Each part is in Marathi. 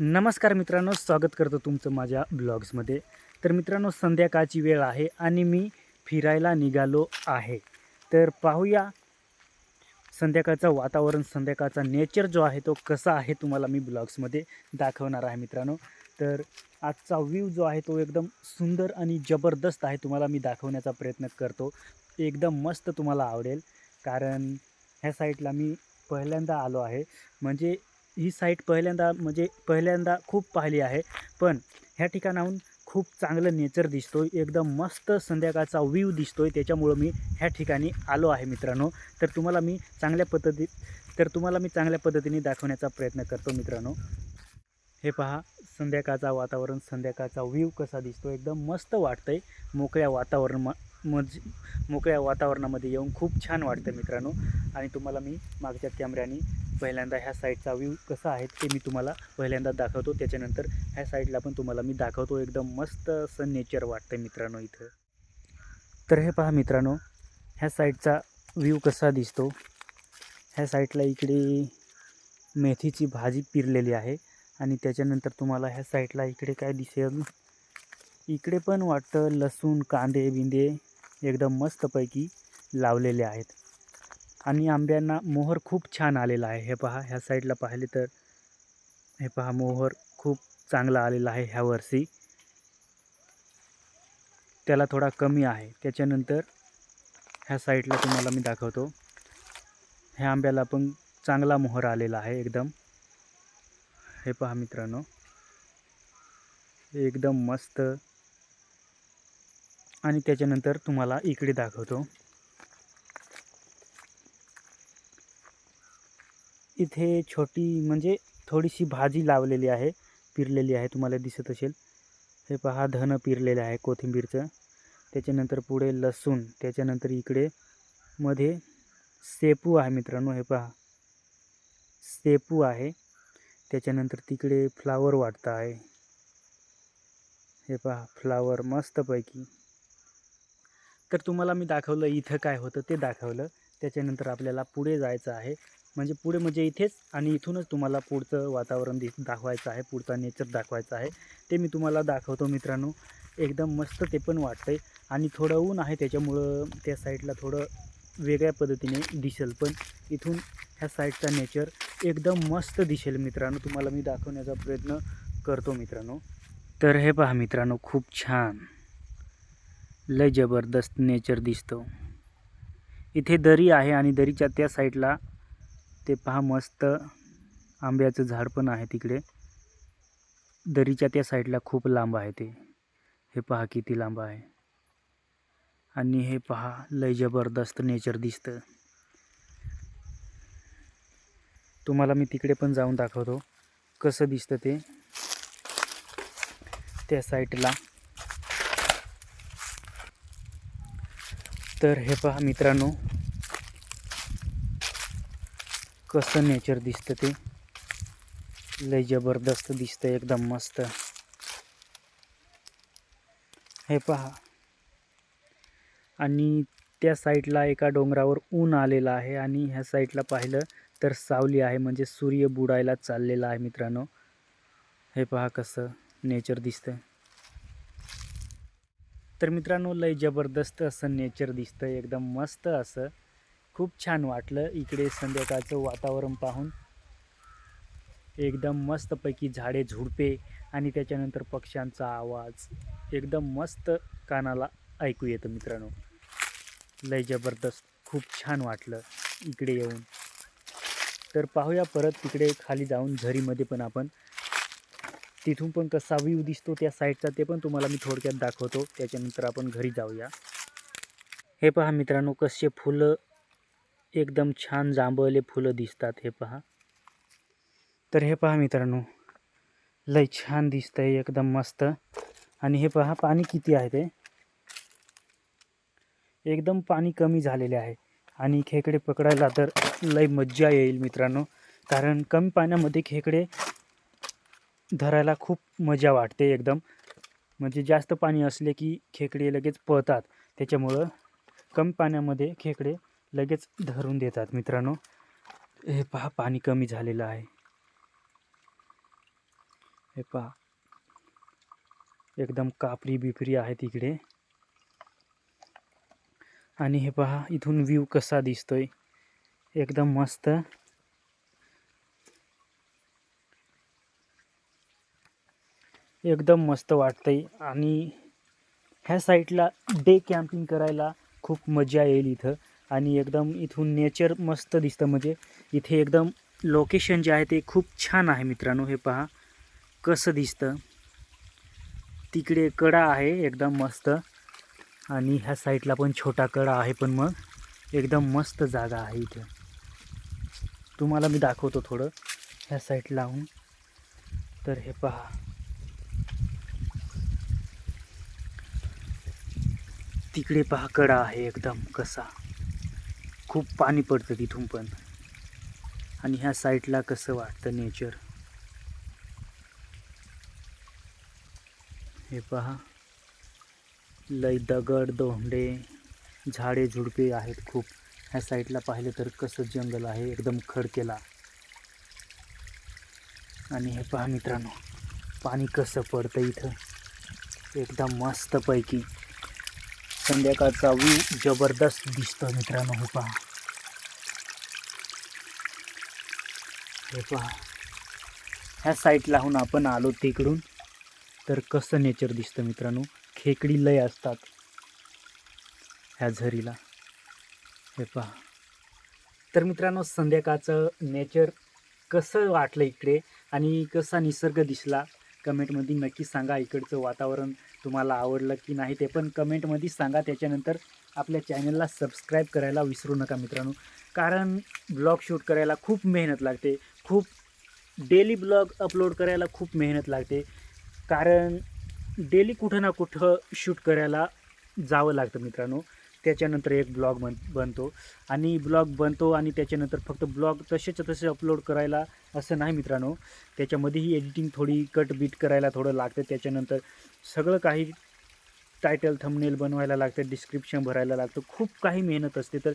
नमस्कार मित्रांनो स्वागत करतो तुमचं माझ्या ब्लॉग्समध्ये. तर मित्रांनो संध्याकाळची वेळ आहे आणि मी फिरायला निघालो आहे. तर पाहूया संध्याकाळचं वातावरण संध्याकाळचा नेचर जो आहे तो कसा आहे तुम्हाला मी ब्लॉग्समध्ये दाखवणार आहे मित्रांनो. तर आजचा व्ह्यू जो आहे तो एकदम सुंदर आणि जबरदस्त आहे तुम्हाला मी दाखवण्याचा प्रयत्न करतो. एकदम मस्त तुम्हाला आवडेल. कारण ह्या साईडला मी पहिल्यांदा आलो आहे. म्हणजे ही साईट पहिल्यांदा म्हणजे पहिल्यांदा खूप पाहिली आहे. पण ह्या ठिकाणाहून खूप चांगलं नेचर दिसतो एकदम मस्त संध्याकाळचा व्ह्यू आहे त्याच्यामुळं मी ह्या ठिकाणी आलो आहे मित्रांनो. तर तुम्हाला मी चांगल्या पद्धती तर तुम्हाला मी चांगल्या पद्धतीने दाखवण्याचा प्रयत्न करतो मित्रांनो. हे पहा संध्याकाळचा वातावरण संध्याकाळचा व्ह्यू कसा दिसतो एकदम मस्त वाटतं आहे मोकळ्या वातावरण मज मोकळ्या वातावरणामध्ये येऊन खूप छान वाटतं मित्रांनो. आणि तुम्हाला मी मागच्या कॅमेऱ्याने पहिल्यांदा ह्या साईडचा व्ह्यू कसा आहे ते मी तुम्हाला पहिल्यांदा दाखवतो. त्याच्यानंतर ह्या साईडला पण तुम्हाला मी दाखवतो. एकदम मस्त असं नेचर वाटतं मित्रांनो इथं. तर हे पहा मित्रांनो ह्या साईडचा व्ह्यू कसा दिसतो? ह्या साईडला इकडे मेथीची भाजी पिरलेली आहे. आणि त्याच्यानंतर तुम्हाला ह्या साईडला इकडे काय दिसेल? इकडे पण वाटतं लसूण कांदे बिंदे. एकदम मस्तपैकी लावलेले आहेत. आणि आंब्यांना मोहर खूप छान आलेला आहे. हे पहा ह्या साईडला पाहिले तर हे पहा मोहर खूप चांगला आलेला आहे ह्या वर्षी त्याला थोडा कमी आहे. त्याच्यानंतर ह्या साईडला तुम्हाला मी दाखवतो. ह्या आंब्याला पण चांगला मोहर आलेला आहे एकदम. हे पहा मित्रांनो एकदम मस्त आणि त्याच्यानंतर तुम्हाला इकडे दाखवतो. इथे छोटी म्हणजे थोडीशी भाजी लावलेली आहे पिरलेली आहे तुम्हाला दिसत असेल. हे पहा धन पिरलेलं आहे कोथिंबीरचं. त्याच्यानंतर पुढे लसूण त्याच्यानंतर इकडे मध्ये सेपू आहे मित्रांनो हे पहा. सेपू आहे. त्याच्यानंतर तिकडे फ्लावर वाटतं आहे. हे पहा फ्लावर मस्तपैकी. तर तुम्हाला मी दाखवलं इथं काय होतं ते दाखवलं. त्याच्यानंतर आपल्याला पुढे जायचं आहे. म्हणजे पुढे म्हणजे इथेच आणि इथूनच तुम्हाला पुढचं वातावरण दिस दाखवायचं आहे. पुढचा नेचर दाखवायचा आहे. ते मी तुम्हाला दाखवतो मित्रांनो. एकदम मस्त ते पण वाटते आणि थोडं ऊन आहे त्याच्यामुळं त्या साईडला थोडं वेगळ्या पद्धतीने दिसेल पण इथून ह्या साईडचा नेचर एकदम मस्त दिसेल मित्रांनो. तुम्हाला मी दाखवण्याचा प्रयत्न करतो मित्रांनो. तर हे पहा मित्रांनो खूप छान. लय जबरदस्त नेचर दिसतो. इथे दरी आहे आणि दरीच्या त्या साईडला ते पहा मस्त आंब्याचं झाड पण आहे तिकडे. दरीच्या त्या साईडला खूप लांब आहे ते. हे पहा किती लांब आहे. आणि हे पहा लय जबरदस्त नेचर दिसतं. तुम्हाला मी तिकडे पण जाऊन दाखवतो कसं दिसतं ते. त्या साईडला. तर हे पहा मित्रांनो. कसं नेचर दिसतं ते. लय जबरदस्त दिसतं एकदम मस्त. हे पहा. आणि त्या साईडला एका डोंगरावर ऊन आलेलं आहे आणि ह्या साईडला पाहिलं तर सावली आहे म्हणजे सूर्य बुडायला चाललेला आहे मित्रांनो. हे पहा कसं नेचर दिसतं तर मित्रांनो लय जबरदस्त असं नेचर दिसतं एकदम मस्त असं. खूप छान वाटलं इकडे संध्याकाळचं वातावरण पाहून. एकदम मस्तपैकी झाडे झुडपे आणि त्याच्यानंतर पक्ष्यांचा आवाज. एकदम मस्त कानाला ऐकू येतं मित्रांनो. लय जबरदस्त. खूप छान वाटलं इकडे येऊन. तर पाहूया परत तिकडे खाली जाऊन झरीमध्ये पण आपण. तिथून पण कसा व्ह्यू दिसतो त्या साईडचा ते पण तुम्हाला मी थोडक्यात दाखवतो. त्याच्यानंतर आपण घरी जाऊया. हे पहा मित्रांनो कसे फुलं एकदम छान जांभळले फुलं दिसतात हे पहा. तर हे पहा मित्रांनो लय छान दिसतंय एकदम मस्त. आणि हे पहा पाणी किती आहे ते. एकदम पाणी कमी झालेले आहे. आणि खेकडे पकडायला तर लय मज्जा येईल मित्रांनो. कारण कमी पाण्यामध्ये खेकडे धरायला खूप मजा वाटते एकदम. म्हणजे जास्त पाणी असले की खेकडे लगेच पळतात. त्याच्यामुळं कमी पाण्यामध्ये खेकडे लगेच धरून देतात मित्रांनो. हे पहा पाणी कमी झालेलं आहे. हे पहा. एकदम कापरी बिपरी आहे तिकडे आणि हे पहा इथून व्ह्यू कसा दिसतोय. एकदम मस्त. एकदम मस्त वाटतंय. आणि ह्या साईटला डे कॅम्पिंग करायला खूप मजा येईल इथं. आणि एकदम इथून नेचर मस्त दिसतं. म्हणजे इथे एकदम लोकेशन जे आहे ते खूप छान आहे मित्रांनो हे पहा. कसं दिसतं. तिकडे कडा आहे एकदम मस्त. आणि ह्या साईडला पण छोटा कडा आहे पण मग एकदम मस्त जागा आहे इथं. तुम्हाला मी दाखवतो थोडं. ह्या साईड लावून. तर हे पहा. तिकडे पहा कडा आहे एकदम कसा. खूप पाणी पडतं तिथून पण. आणि ह्या साईडला कसं वाटतं नेचर हे पहा. लय दगड दोंडे झाडे झुडपे आहेत खूप. ह्या साईडला पाहिलं तर कसं जंगल आहे एकदम खडकेला. आणि हे पहा मित्रांनो पाणी कसं पडतं इथं. एकदम मस्तपैकी. संध्याकाळचा व्ह्यू जबरदस्त दिसतो मित्रांनो हे पहा. हे पहा. ह्या साईटलाहून आपण आलो तिकडून. तर कसं नेचर दिसतं मित्रांनो? खेकडी लय असतात. ह्या झरीला. हे पहा. तर मित्रांनो संध्याकाळचं नेचर कसं वाटलं इकडे? आणि कसा निसर्ग दिसला? कमेंटमध्ये नक्की सांगा. इकडचं वातावरण तुम्हाला आवडलं की नाही ते पण कमेंटमध्ये सांगा. त्याच्यानंतर आपल्या चॅनलला सबस्क्राईब करायला विसरू नका मित्रांनो. कारण ब्लॉग शूट करायला खूप मेहनत लागते. खूप डेली ब्लॉग अपलोड करायला खूप मेहनत लागते. कारण डेली कुठं ना कुठं शूट करायला जावं लागतं मित्रांनो. त्याच्यानंतर एक ब्लॉग बन बनतो. आणि ब्लॉग बनतो आणि त्याच्यानंतर फक्त ब्लॉग तसेच्या तसे अपलोड करायला असं नाही मित्रांनो. त्याच्यामध्येही एडिटिंग थोडी कट बीट करायला थोडं लागतं. त्याच्यानंतर सगळं काही टायटल थंबनेल बनवायला लागतं डिस्क्रिप्शन भरायला लागतं. खूप काही मेहनत असते. तर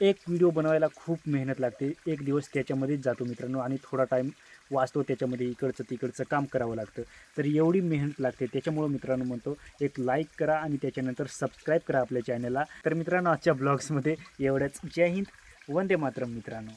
एक व्हिडिओ बनवायला खूप मेहनत लागते. एक दिवस त्याच्यामध्येच जातो मित्रांनो आणि थोडा टाईम वाचतो त्याच्यामध्ये इकडचं तिकडचं काम करावं लागतं. तर एवढी मेहनत लागते. त्याच्यामुळं मित्रांनो म्हणतो एक लाईक करा आणि त्याच्यानंतर सबस्क्राईब करा आपल्या चॅनलला तर मित्रांनो आजच्या ब्लॉग्समध्ये एवढ्याच जय हिंद. वंदे मातरम मित्रांनो.